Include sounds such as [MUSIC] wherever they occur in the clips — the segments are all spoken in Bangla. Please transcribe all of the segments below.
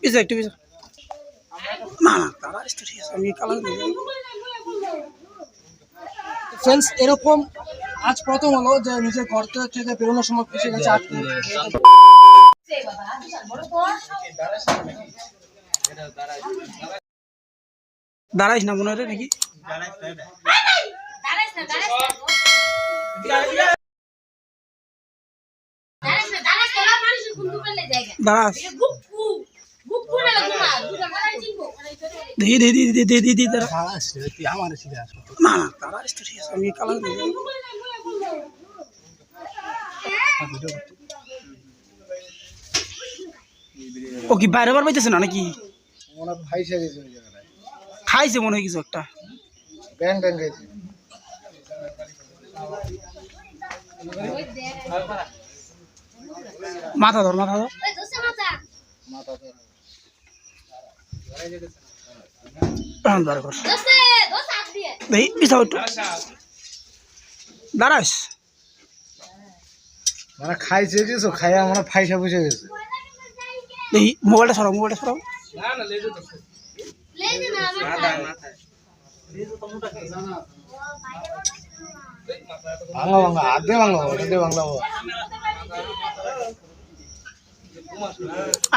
পিছা একটু পিছা না না তারা ঠিক আছে আমি কালার ফ্রেন্ডস এরকম আজ প্রথম হলো যে নিজের ঘর থেকে বেরোনোর সময় ফেসে গেছে আটকে। দাঁড়াইস না মনে হয় নাকি? দাঁড়াইস না, দাঁড়াইস না। দাঁড়াইস না, দাঁড়াইস না, ওরা মানুষের ঘুম পেলে জায়গা। দাঁড়াস এটা গুপ্পু, গুপ্পু না ঘুমা, দুটা মারাই চিনবো, মানে চলে গেলে। দেখি দেখি দেখি দেখি দেখি দেখি দাঁড়া। দাঁড়াস তুই আমার সিধে আসো না না তারা আসতে ঠিক আছে আমি কালার ও কি বাইরে বার পাইতেছে না নাকি? খাইছে মনে হয় কিছু একটা। ব্যাং ব্যাং গেছে মাথা ধর মাথা ধর। দাঁড়াস মানে খাইছে কিছু খাইয়া মানে ফাইসা বুঝে গেছে দেখি মোবাইলটা সরাও মোবাইলটা সরাও। বাংলা বাংলা হাত দিয়ে বাংলা ওটা দিয়ে বল।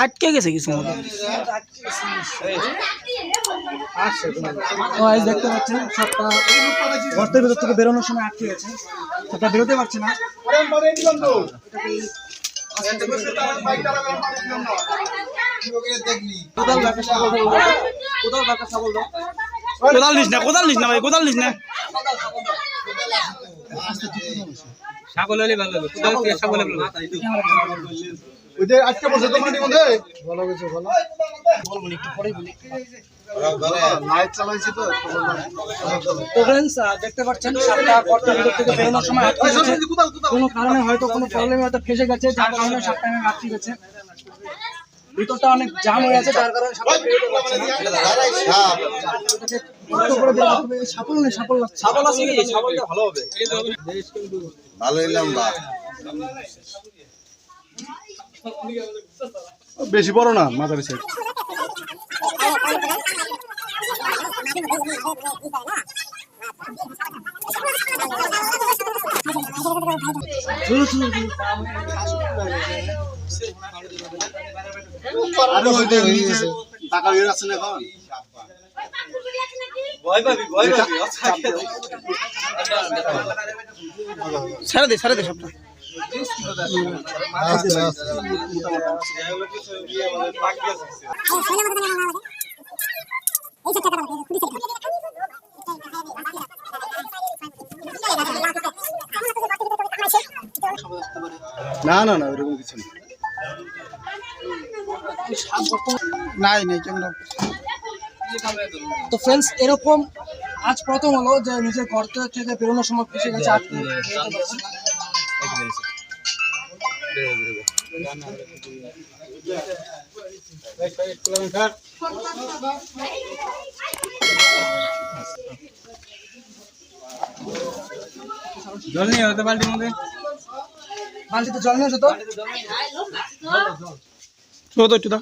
আটকে গেছে কিছু মতো। আজ দেখতে পাচ্ছেন সাপটা গর্তের ভেতর থেকে বেরোনোর সময় আটকে গেছে। সাপটা বেরোতে পারছে না। কোথাও ব্যাপার সাবল দাও কোথাও ব্যাপার সাবল দাও। কোদাল নিস না কোদাল নিস না ভাই কোদাল নিস না। ওইদের আজকে বসে তো মাটির মধ্যে বলো কিছু বলো বলব না, একটু পরেই বলি লাইট চালাইছি তো একটু বললাম। তো দেখতে পাচ্ছেন সাপটা গর্তের ভিতর থেকে বেরোনোর সময় কোনো কারণে হয়তো কোনো প্রবলেমে হয়তো ফেসে গেছে যার কারণে সাপটা আমি আটকে গেছে ভিতরটা অনেক জাম হয়ে আছে যার কারণে সাপটা বেরোতে পারছে না আছে কি? ভালো হবে। ভালো এলাম বা বেশি বড় না মাঝারি সাইজ গেছে টাকা বের আছে না এখন? ছেড়ে দে ছেড়ে দে সবটা। না না না ওরকম কিছু নেই নাই নাই ক্যামেরা তো ফ্রেন্ডস এরকম আজ প্রথম হলো যে নিজের ঘর থেকে বেরোনোর সময় ফেসে গেছে আটকে। জল নিয়ে হতে বালতির মধ্যে। বালতিতে জল নিয়েছো তো ছো তো। একটু দাও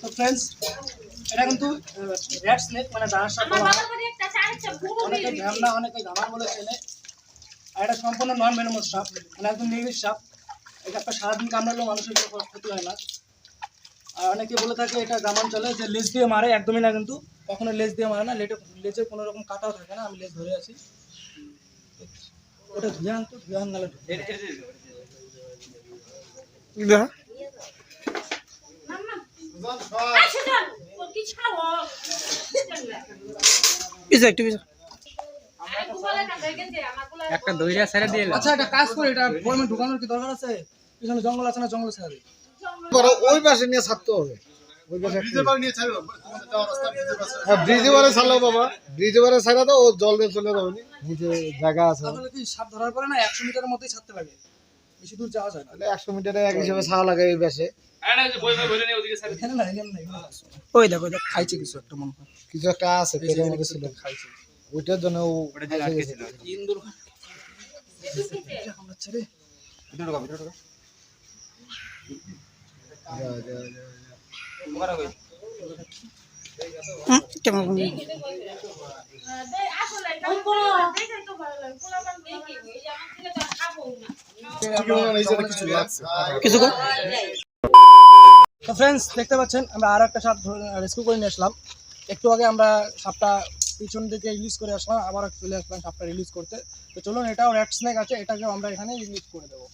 তো ফ্রেন্ডস এটা কিন্তু রেড স্নেক মানে আরেকটা বুড়ো অনেকে ঝামলা অনেকে ধামার বলে চেনে। আর এটা সম্পূর্ণ নন ভেনমাস সাপ মানে একদম নির্বিষ সাপ। এটা একটা সারাদিন কামড়ালেও মানুষের ক্ষতি হয় না। আর অনেকে বলে থাকে এটা গ্রামাঞ্চলে যে লেজ দিয়ে মারে একদমই না কিন্তু। কখনো লেজ দিয়ে মারে না লেটে লেজের কোনো রকম কাটাও থাকে না আমি লেজ ধরে আছি। ওটা ধুয়ে আনতো ধুয়ে আনলে একটু দইরা ছেড়ে দিয়ে আচ্ছা একটা কাজ করে এটা ঢুকানোর কি দরকার আছে? পিছনে জঙ্গল আছে না জঙ্গল ছেড়ে দিই? ওই পাশে নিয়ে ছাড়তে হবে। হ্যাঁ ব্রিজে বারে ছাড়লো বাবা। ব্রিজে বারে ছাড়া তো ও জল দিয়ে চলে যাবে নিচে জায়গা আছে। সাপ ধরার পরে না একশো মিটারের মধ্যেই ছাড়তে লাগে? বেশি দূর যাওয়া যায় না। একশো মিটারে এক হিসেবে ছাড়া লাগে এই পাশে এখানে না এখানে না এখানে না। ওই দেখো খাইছে কিছু একটা মনে হয়। কিছু একটা আছে পেটের মধ্যে ছিল। খাইছে। ওইটার জন্য ও ইন্দুর [LAUGHS] তো ফ্রেন্ডস দেখতে পাচ্ছেন, আমরা আর একটা সাপ রেস্কিউ করে নিয়ে আসলাম। একটু আগে আমরা সাপটা পিছন দিকে রিলিজ করে আসলাম, আবার চলে আসলাম সাপটা রিলিজ করতে। তো চলুন, এটাও রেড স্নেক আছে, এটাকেও আমরা এখানে রিলিজ করে দেবো।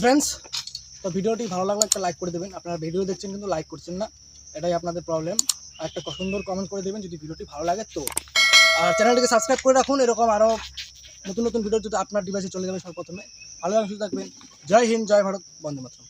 ফ্রেন্ডস তো ভিডিওটি ভালো লাগলে একটা লাইক করে দেবেন। আপনারা ভিডিও দেখছেন কিন্তু লাইক করছেন না। এটাই আপনাদের প্রবলেম আর একটা সুন্দর কমেন্ট করে দেবেন যদি ভিডিওটি ভালো লাগে তো। আর চ্যানেলটিকে সাবস্ক্রাইব করে রাখুন। এরকম আরও নতুন নতুন ভিডিও যদি আপনার ডিভাইসে চলে যাবে সর্বপ্রথমে। ভালো লাগলে সুস্থ থাকবেন। জয় হিন্দ, জয় ভারত। বন্দে মাতরম।